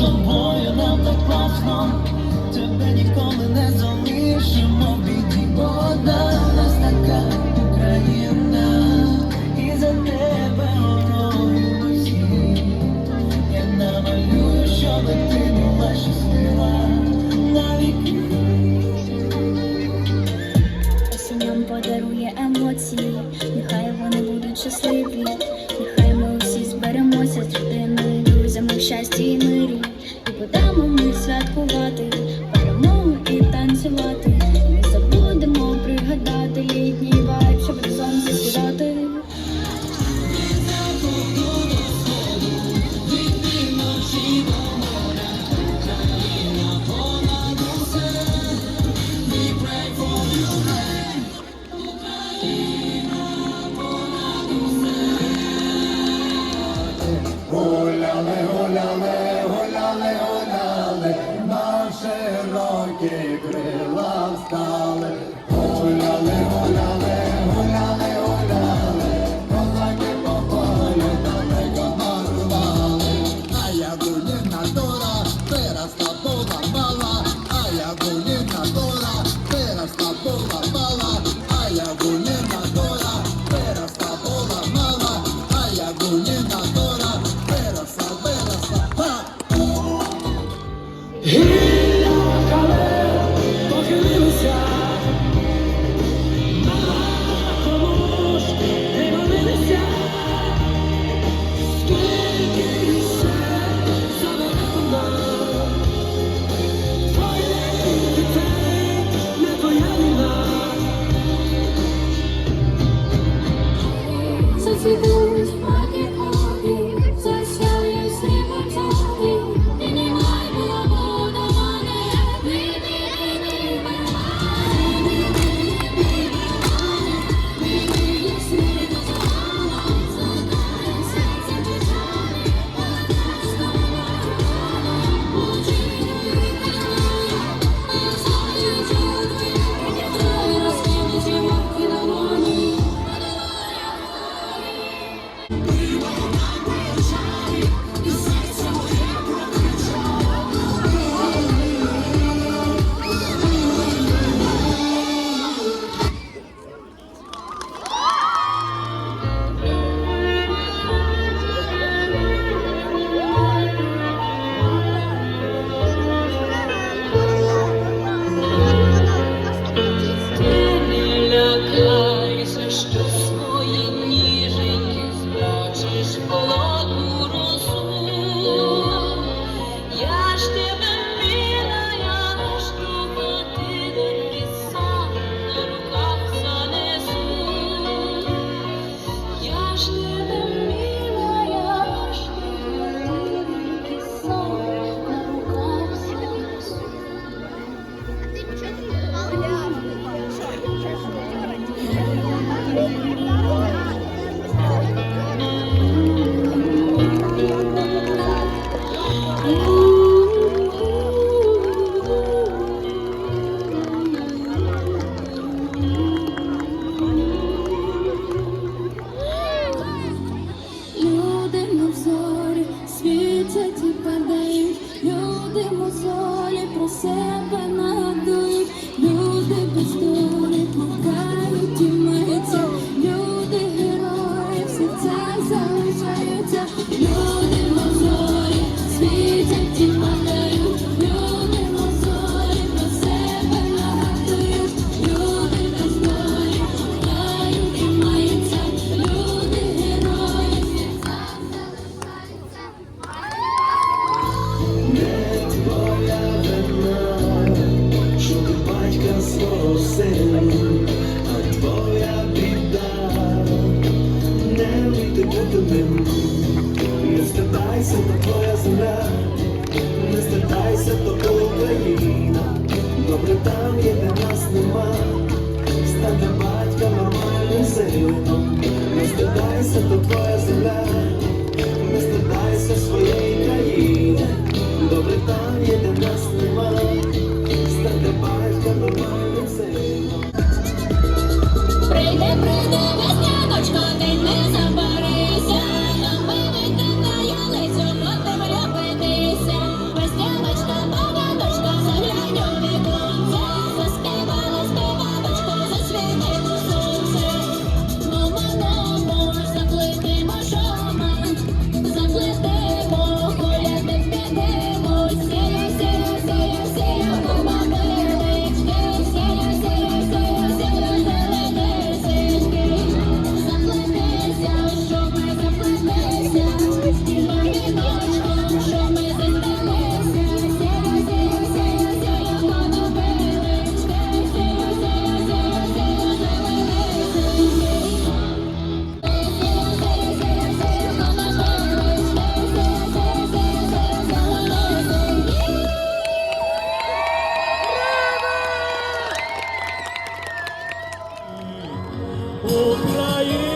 тобою нам так класно, тебе ніколи не залишимо в біді, бо одна у нас така Україна, і за тебе онові душі. Я намалюю, щоби ти була щаслива на віки. Осінь нам подарує емоції, нехай вони будуть щасливі, нехай ми усі зберемося з людиною. В щастя і мирі будемо ми святкувати. твердимо золі про себе. стидайся, то твоя земля, не стидайся, то Україна, добре там є, де нас нема, стати батька нормальним сином, не стидайся, то твоя земля. Україна.